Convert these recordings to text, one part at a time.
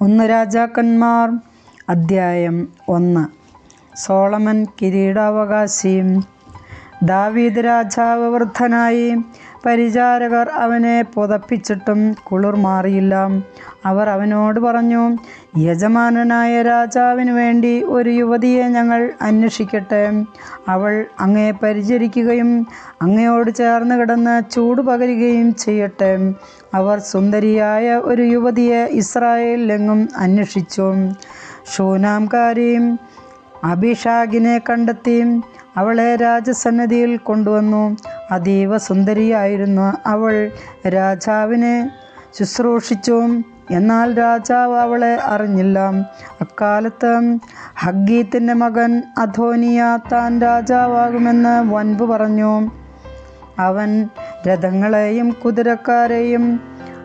ഒന്ന് രാജാക്കന്മാർ. അദ്ധ്യായം ഒന്ന്. സോളമൻ കിരീടാവകാശിയും ദാവീദ് രാജാവ് വൃദ്ധനായി പരിചാരകർ അവനെ പുതപ്പിച്ചിട്ടും കുളിർ മാറിയില്ല. അവർ അവനോട് പറഞ്ഞു യജമാനനായ രാജാവിന് വേണ്ടി ഒരു യുവതിയെ ഞങ്ങൾ അന്വേഷിക്കട്ടെ. അവൾ അങ്ങയെ പരിചരിക്കുകയും അങ്ങയോട് ചേർന്ന് കിടന്ന് ചൂട് പകരുകയും ചെയ്യട്ടെ. അവർ സുന്ദരിയായ ഒരു യുവതിയെ ഇസ്രായേലിലെങ്ങും അന്വേഷിച്ചു. ഷൂനാംകാരിയും അഭിഷാഖിനെ കണ്ടെത്തി അവളെ രാജസന്നിധിയിൽ കൊണ്ടുവന്നു. അതീവ സുന്ദരിയായിരുന്നു അവൾ. രാജാവിനെ ശുശ്രൂഷിച്ചു. എന്നാൽ രാജാവ് അവളെ അറിഞ്ഞില്ല. അക്കാലത്ത് ഹഗ്ഗീത്തിന്റെ മകൻ അധോനിയ താൻ രാജാവാകുമെന്ന് വൻപ് പറഞ്ഞു. അവൻ രഥങ്ങളെയും കുതിരക്കാരെയും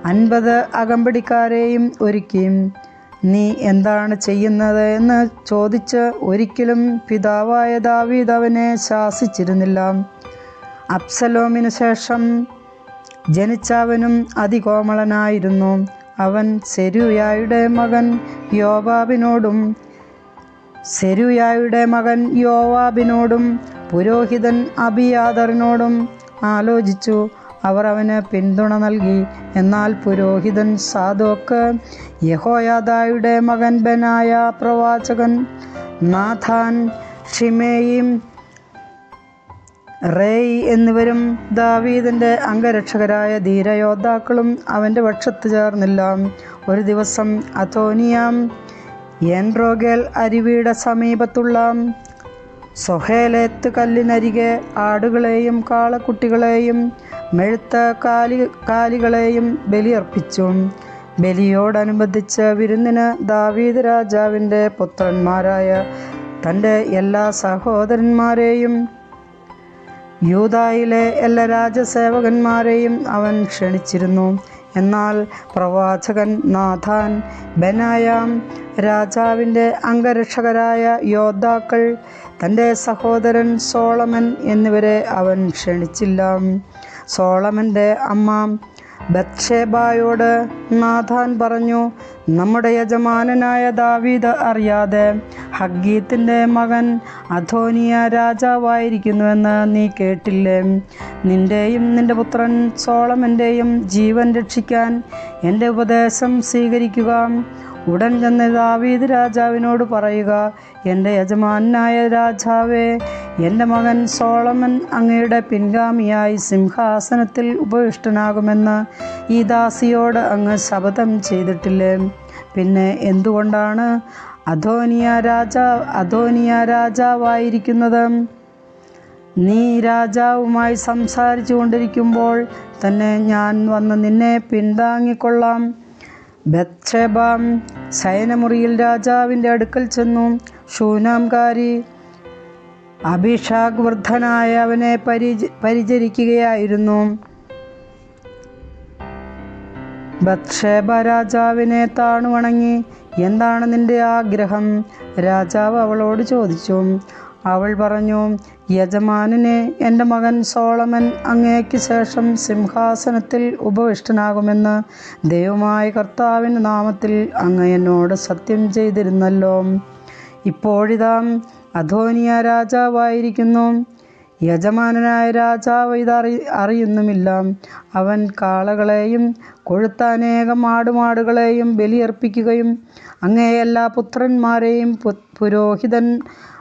അൻപത് അകമ്പടിക്കാരെയും ഒരുക്കി. നീ എന്താണ് ചെയ്യുന്നത് എന്ന് ചോദിച്ച് ഒരിക്കലും പിതാവായ ദാവീദ് അവനെ ശാസിച്ചിരുന്നില്ല. അബ്സലോമിനു ശേഷം ജനിച്ചവനും അതികോമളനായിരുന്നു. അവൻ സെരുയായുടെ മകൻ യോവാബിനോടും സെരുയായുടെ മകൻ യോവാബിനോടും പുരോഹിതൻ അബിയാദറിനോടും ആലോചിച്ചു. അവർ അവന് പിന്തുണ നൽകി. എന്നാൽ പുരോഹിതൻ സാദോക്ക് യഹോയാദായുടെ മകൻ ബനായ പ്രവാചകൻ നാഥാൻ ഷിമേയും റേയ് എന്നിവരും ദാവീദിന്റെ അംഗരക്ഷകരായ ധീരയോദ്ധാക്കളും അവന്റെ പക്ഷത്ത് ചേർന്നില്ല. ഒരു ദിവസം അതോനിയാം എൻറോഗേൽ അരുവിയുടെ സമീപത്തുള്ള സൊഹേലേത്ത് കല്ലിനരികെ ആടുകളെയും കാളക്കുട്ടികളെയും മെഴുത്ത കാലി കാലികളെയും ബലിയർപ്പിച്ചു. ബലിയോടനുബന്ധിച്ച് വിരുന്നിന് ദാവീദ് രാജാവിന്റെ പുത്രന്മാരായ തന്റെ എല്ലാ സഹോദരന്മാരെയും യൂതായിലെ എല്ലാ രാജസേവകന്മാരെയും അവൻ ക്ഷണിച്ചിരുന്നു. എന്നാൽ പ്രവാചകൻ നാഥാൻ ബനായാം രാജാവിന്റെ അംഗരക്ഷകരായ യോദ്ധാക്കൾ തന്റെ സഹോദരൻ സോളമൻ എന്നിവരെ അവൻ ക്ഷണിച്ചില്ല. സോളമന്റെ അമ്മ ബത്ഷേബായോട് നാഥാൻ പറഞ്ഞു നമ്മുടെ യജമാനനായ ദാവീദ് അറിയാതെ ഹഗ്ഗീത്തിന്റെ മകൻ അധോനിയ രാജാവായിരിക്കുന്നുവെന്ന് നീ കേട്ടില്ലേ? നിന്റെയും നിന്റെ പുത്രൻ സോളമന്റെയും ജീവൻ രക്ഷിക്കാൻ എന്റെ ഉപദേശം സ്വീകരിക്കുക. ഉടൻ ചെന്ന് ദാവീദ് രാജാവിനോട് പറയുക എന്റെ യജമാനായ രാജാവേ എന്റെ മകൻ സോളമൻ അങ്ങയുടെ പിൻഗാമിയായി സിംഹാസനത്തിൽ ഉപവിഷ്ടനാകുമെന്ന് ഈ ദാസിയോട് അങ്ങ് ശപഥം ചെയ്തിട്ടില്ലേ? പിന്നെ എന്തുകൊണ്ടാണ് അധോനിയ രാജാ അധോനിയ രാജാവായിരിക്കുന്നത്? നീ രാജാവുമായി സംസാരിച്ചു കൊണ്ടിരിക്കുമ്പോൾ തന്നെ ഞാൻ വന്ന് നിന്നെ പിന്താങ്ങിക്കൊള്ളാം ബത്ഷേബാം സൈനമുറിയിൽ രാജാവിന്റെ അടുക്കൽ ചെന്നു. ഷൂനാംകാരി അഭിഷാക് വൃദ്ധനായ അവനെ പരിച പരിചരിക്കുകയായിരുന്നു. ബത്ഷേബ രാജാവിനെ താണു വണങ്ങി എന്താണ് നിന്റെ ആഗ്രഹം? രാജാവ് അവളോട് ചോദിച്ചു. അവൾ പറഞ്ഞു യജമാനനെ എന്റെ മകൻ സോളമൻ അങ്ങേക്ക് ശേഷം സിംഹാസനത്തിൽ ഉപവിഷ്ടനാകുമെന്ന് ദൈവമായ കർത്താവിന്റെ നാമത്തിൽ അങ്ങ് എന്നോട് സത്യം ചെയ്തിരുന്നല്ലോ. ഇപ്പോഴിതാ അധോനിയ രാജാവായിരിക്കുന്നു. യജമാനനായ രാജാവ് ഇതറി അറിയുന്നുമില്ല. അവൻ കാളകളെയും കൊഴുത്ത അനേകം ആടുമാടുകളെയും ബലിയർപ്പിക്കുകയും അങ്ങേ എല്ലാ പുത്രന്മാരെയും പുരോഹിതൻ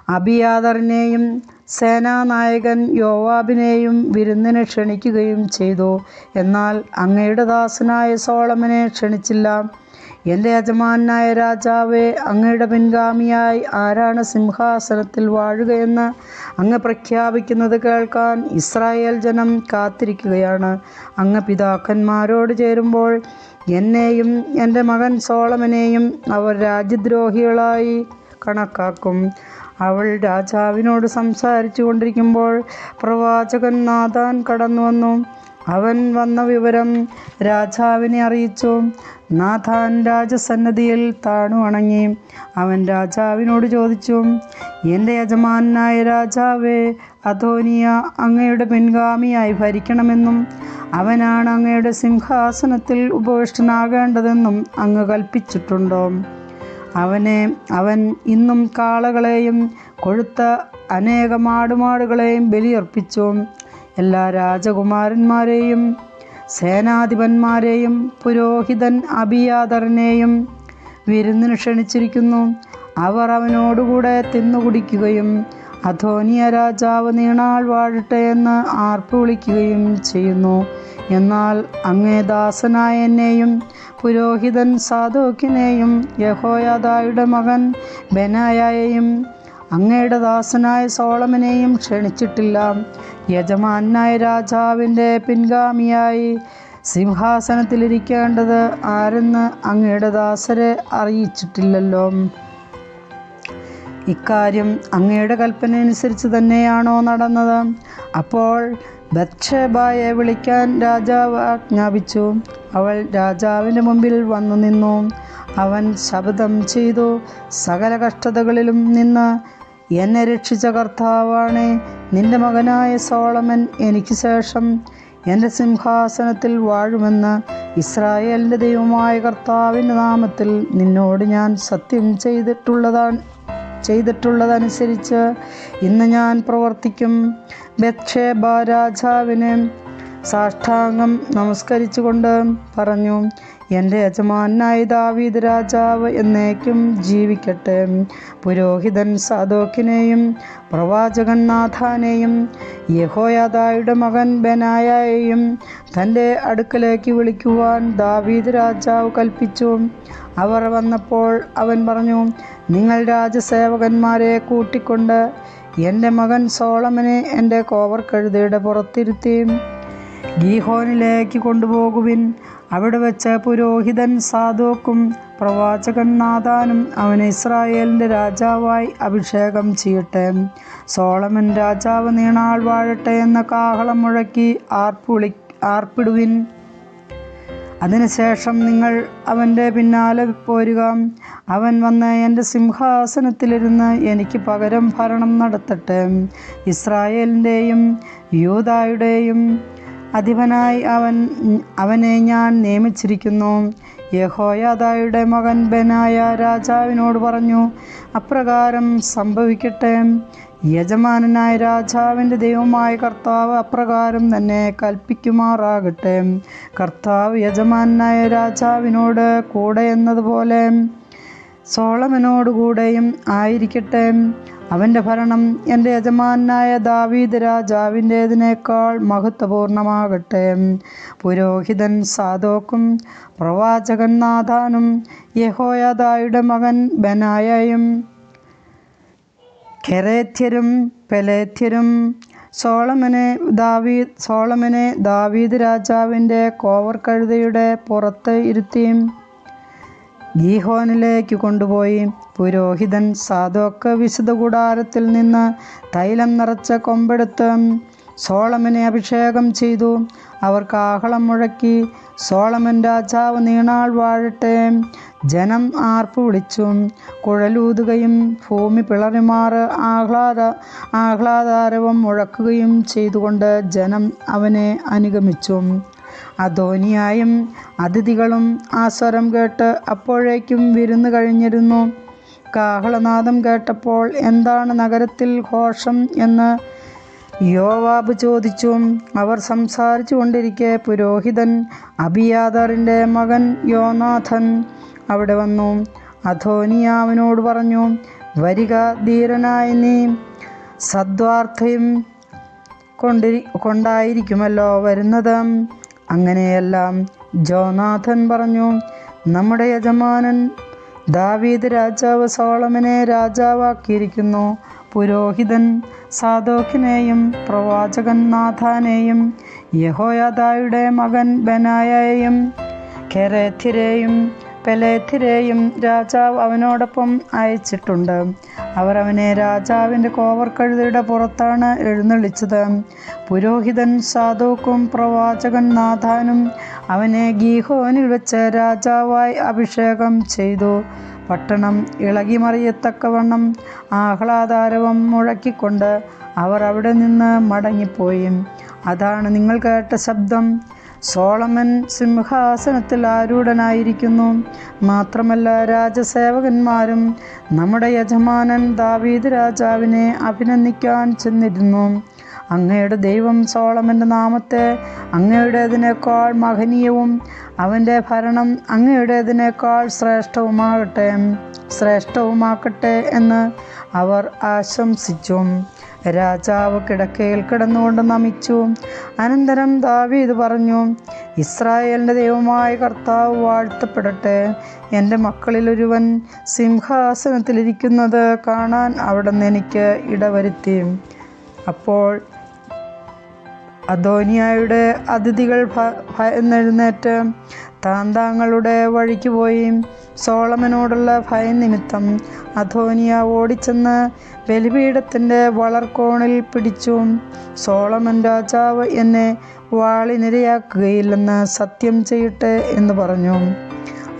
അബിയാദറിനെയും സേനാനായകൻ യോവാബിനെയും വിരുന്നിന് ക്ഷണിക്കുകയും ചെയ്തു. എന്നാൽ അങ്ങയുടെ ദാസനായ സോളമനെ ക്ഷണിച്ചില്ല. എന്റെ യജമാനായ രാജാവേ അങ്ങയുടെ പിൻഗാമിയായി ആരാണ് സിംഹാസനത്തിൽ വാഴുകയെന്ന് അങ്ങ് പ്രഖ്യാപിക്കുന്നത് കേൾക്കാൻ ഇസ്രായേൽ ജനം കാത്തിരിക്കുകയാണ്. അങ്ങ് പിതാക്കന്മാരോട് ചേരുമ്പോൾ എന്നെയും എന്റെ മകൻ സോളമനെയും അവർ രാജ്യദ്രോഹികളായി കണക്കാക്കും. അവൾ രാജാവിനോട് സംസാരിച്ചു കൊണ്ടിരിക്കുമ്പോൾ പ്രവാചകൻ നാഥാൻ കടന്നു വന്നു അവൻ വന്ന വിവരം രാജാവിനെ അറിയിച്ചു. നാഥാൻ രാജസന്നദ്ധിയിൽ താണു വണങ്ങി അവൻ രാജാവിനോട് ചോദിച്ചു എന്റെ യജമാനായ രാജാവേ അധോനിയ അങ്ങയുടെ പിൻഗാമിയായി ഭരിക്കണമെന്നും അവനാണ് അങ്ങയുടെ സിംഹാസനത്തിൽ ഉപവിഷ്ടനാകേണ്ടതെന്നും അങ്ങ് കൽപ്പിച്ചിട്ടുണ്ടോ? അവനെ അവൻ ഇന്നും കാളകളെയും കൊഴുത്ത അനേകം ആടുമാടുകളെയും ബലിയർപ്പിച്ചു. എല്ലാ രാജകുമാരന്മാരെയും സേനാധിപന്മാരെയും പുരോഹിതൻ അബിയാദറിനെയും വിരുന്നിന് ക്ഷണിച്ചിരിക്കുന്നു. അവർ അവനോടുകൂടെ തിന്നുകുടിക്കുകയും അധോനിയ രാജാവ് നീണാൾ വാഴട്ടെ എന്ന് ആർപ്പ് വിളിക്കുകയും ചെയ്യുന്നു. എന്നാൽ അങ്ങേ ദാസനായ എന്നെയും പുരോഹിതൻ സാധോക്കിനെയും യഹോയാദായുടെ മകൻ ബെനായയെയും അങ്ങയുടെ ദാസനായ സോളമനെയും ക്ഷണിച്ചിട്ടില്ല. യജമാനായ രാജാവിന്റെ പിൻഗാമിയായി സിംഹാസനത്തിലിരിക്കേണ്ടത് ആരെന്ന് അങ്ങയുടെ ദാസരെ അറിയിച്ചിട്ടില്ലല്ലോ. ഇക്കാര്യം അങ്ങയുടെ കൽപ്പന അനുസരിച്ച് തന്നെയാണോ നടന്നത്? അപ്പോൾ ബത്ഷേബായെ വിളിക്കാൻ രാജാവ് ആജ്ഞാപിച്ചു. അവൾ രാജാവിന്റെ മുമ്പിൽ വന്നു നിന്നു. അവൻ ശബ്ദം ചെയ്തു. സകല കഷ്ടതകളിലും നിന്ന് എന്നെ രക്ഷിച്ച കർത്താവാണ് നിന്റെ മകനായ സോളമൻ എനിക്ക് ശേഷം എന്റെ സിംഹാസനത്തിൽ വാഴുമെന്ന് ഇസ്രായേലിന്റെ ദൈവമായ കർത്താവിന്റെ നാമത്തിൽ നിന്നോട് ഞാൻ സത്യം ചെയ്തിട്ടുള്ളതാണ് ചെയ്തിട്ടുള്ളതനുസരിച്ച് ഇന്ന് ഞാൻ പ്രവർത്തിക്കും. ബക്ഷേബ രാജാവിന് സാഷ്ടാംഗം നമസ്കരിച്ചുകൊണ്ട് പറഞ്ഞു എന്റെ യജമാനായ ദാവീദ് രാജാവ് എന്നേക്കും ജീവിക്കട്ടെ. പുരോഹിതൻ സാദോക്കിനെയും പ്രവാചകൻ നാഥാനെയും യഹോയാദായുടെ മകൻ ബനായയെയും തന്റെ അടുക്കലേക്ക് വിളിക്കുവാൻ ദാവീദ് രാജാവ് കൽപ്പിച്ചു. അവർ വന്നപ്പോൾ അവൻ പറഞ്ഞു നിങ്ങൾ രാജസേവകന്മാരെ കൂട്ടിക്കൊണ്ട് എന്റെ മകൻ സോളമനെ എന്റെ കോവർ കഴുതയുടെ പുറത്തിരുത്തി ഗീഹോനിലേക്ക് കൊണ്ടുപോകുവിൻ. അവിടെ വെച്ച് പുരോഹിതൻ സാധോക്കും പ്രവാചകൻ നാഥാനും അവനെ ഇസ്രായേലിന്റെ രാജാവായി അഭിഷേകം ചെയ്യട്ടെ. സോളമൻ രാജാവ് നീണാൾ വാഴട്ടെ എന്ന കാഹളം മുഴക്കി ആർപ്പുളി ആർപ്പിടുവിൻ. അതിനുശേഷം നിങ്ങൾ അവന്റെ പിന്നാലെ പോരുക. അവൻ വന്ന് എന്റെ സിംഹാസനത്തിലിരുന്ന് എനിക്ക് പകരം ഭരണം നടത്തട്ടെ. ഇസ്രായേലിന്റെയും യൂതായുടെയും അധിപനായി അവൻ അവനെ ഞാൻ നിയമിച്ചിരിക്കുന്നു. യഹോയാദായുടെ മകൻ ബനായ രാജാവിനോട് പറഞ്ഞു അപ്രകാരം സംഭവിക്കട്ടെ. യജമാനനായ രാജാവിന്റെ ദൈവമായ കർത്താവ് അപ്രകാരം തന്നെ കൽപ്പിക്കുമാറാകട്ടെ. കർത്താവ് യജമാനായ രാജാവിനോട് കൂടെ എന്നതുപോലെ സോളമനോടുകൂടെയും ആയിരിക്കട്ടെ. അവന്റെ ഭരണം എന്റെ യജമാനായ ദാവീദ് രാജാവിന്റേതിനേക്കാൾ മഹത്വപൂർണമാകട്ടെ. പുരോഹിതൻ സാദോക്കും പ്രവാചകൻ നാഥാനും യഹോയാദായുടെ മകൻ ബനായയും കെരേത്യരും പെലേത്യരും സോളമനെ ദാവീദ് സോളമനെ ദാവീദ് രാജാവിന്റെ കോവർ കഴുതയുടെ പുറത്ത് ഇരുത്തിയും ഗീഹോനിലേക്ക് കൊണ്ടുപോയി. പുരോഹിതൻ സാധോക്ക് വിശുദ്ധ കൂടാരത്തിൽ നിന്ന് തൈലം നിറച്ച കൊമ്പെടുത്ത് സോളമനെ അഭിഷേകം ചെയ്തു. അവർക്ക് കാഹളം മുഴക്കി സോളമൻ രാജാവ് നീണാൾ വാഴട്ടെ ജനം ആർപ്പ് വിളിച്ചു. കുഴലൂതുകയും ഭൂമി പിളറിമാറ് ആഹ്ലാദ ആഹ്ലാദാരവം മുഴക്കുകയും ചെയ്തുകൊണ്ട് ജനം അവനെ അനുഗമിച്ചു. അധോനിയായും അതിഥികളും ആ സ്വരം കേട്ട് അപ്പോഴേക്കും വിരുന്ന് കഴിഞ്ഞിരുന്നു. കാഹളനാദം കേട്ടപ്പോൾ എന്താണ് നഗരത്തിൽ ഘോഷം എന്ന് യോവാബ് ചോദിച്ചു. അവർ സംസാരിച്ചു കൊണ്ടിരിക്കെ പുരോഹിതൻ അബിയാദറിന്റെ മകൻ യോനാഥൻ അവിടെ വന്നു. അധോനിയ അവനോട് പറഞ്ഞു വരിക ധീരനായ നീ സദ്വാർത്ഥയും കൊണ്ടിരി കൊണ്ടായിരിക്കുമല്ലോ വരുന്നത്. അങ്ങനെയെല്ലാം ജോനാഥൻ പറഞ്ഞു. നമ്മുടെ യജമാനൻ ദാവീദ് രാജാവ് സോളമനെ രാജാവാക്കിയിരിക്കുന്നു. പുരോഹിതൻ സാദോക്കിനെയും പ്രവാചകൻ നാഥാനെയും യഹോയാദായുടെ മകൻ ബനായയെയും കെരേഥിരെയും പെലേഥിരെയും രാജാവ് അവനോടൊപ്പം അയച്ചിട്ടുണ്ട്. അവർ അവനെ രാജാവിന്റെ കോവർ കഴുതയുടെ പുറത്താണ് എഴുന്നള്ളിച്ചത്. പുരോഹിതൻ സാധുക്കും പ്രവാചകൻ നാഥാനും അവനെ ഗീഹോനിൽ വെച്ച് രാജാവായി അഭിഷേകം ചെയ്തു. പട്ടണം ഇളകി മറിയത്തക്കവണ്ണം ആഹ്ലാദാരവം മുഴക്കിക്കൊണ്ട് അവർ അവിടെ നിന്ന് മടങ്ങിപ്പോയി. അതാണ് നിങ്ങൾ കേട്ട ശബ്ദം. സോളമൻ സിംഹാസനത്തിൽ ആരൂഢനായിരിക്കുന്നു. മാത്രമല്ല രാജസേവകന്മാരും നമ്മുടെ യജമാനൻ ദാവീദ് രാജാവിനെ അഭിനന്ദിക്കാൻ ചെന്നിരുന്നു. അങ്ങയുടെ ദൈവം സോളമന്റെ നാമത്തെ അങ്ങയുടേതിനേക്കാൾ മഹനീയവും അവന്റെ ഭരണം അങ്ങയുടേതിനേക്കാൾ ശ്രേഷ്ഠവുമാകട്ടെ ശ്രേഷ്ഠവുമാക്കട്ടെ എന്ന് അവർ ആശംസിച്ചു. രാജാവ് കിടക്കയിൽ കിടന്നുകൊണ്ട് നമിച്ചു. അനന്തരം ദാവീദ് പറഞ്ഞു ഇസ്രായേലിന്റെ ദൈവമായ കർത്താവ് വാഴ്ത്തപ്പെടട്ടെ. എന്റെ മക്കളിൽ ഒരുവൻ സിംഹാസനത്തിലിരിക്കുന്നത് കാണാൻ അവിടെ നിന്ന് എനിക്ക് ഇടവരുത്തി. അപ്പോൾ അദോനിയായുടെ അതിഥികൾ ഭയന്നെഴുന്നേറ്റ് താൻ താങ്കളുടെ വഴിക്ക് പോയി. സോളമനോടുള്ള ഭയം നിമിത്തം അധോനിയ ഓടിച്ചെന്ന് ബലിപീഠത്തിന്റെ വളർക്കോണിൽ പിടിച്ചും സോളമൻ രാജാവ് എന്നെ വാളിനിരയാക്കുകയില്ലെന്ന് സത്യം ചെയ്യട്ടെ എന്ന് പറഞ്ഞു.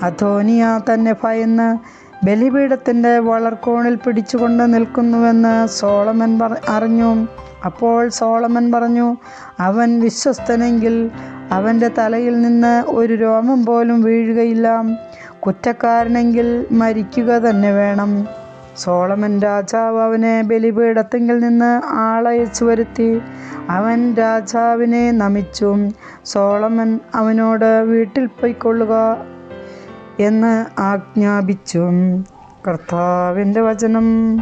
അധോനിയ തന്നെ ഭയന്ന് ബലിപീഠത്തിന്റെ വളർക്കോണിൽ പിടിച്ചുകൊണ്ട് നിൽക്കുന്നുവെന്ന് സോളമൻ അറിഞ്ഞു. അപ്പോൾ സോളമൻ പറഞ്ഞു അവൻ വിശ്വസ്തനെങ്കിൽ അവന്റെ തലയിൽ നിന്ന് ഒരു രോമം പോലും വീഴുകയില്ല. കുറ്റക്കാരനെങ്കിൽ മരിക്കുക തന്നെ വേണം. സോളമൻ രാജാവ് അവനെ ബലിപീഠത്തെങ്കിൽ നിന്ന് ആളയച്ചു വരുത്തി. അവൻ രാജാവിനെ നമിച്ചു സോളമൻ അവനോട് വീട്ടിൽ പോയിക്കൊള്ളുക എന്ന് ആജ്ഞാപിച്ചു. കർത്താവിന്റെ വചനം.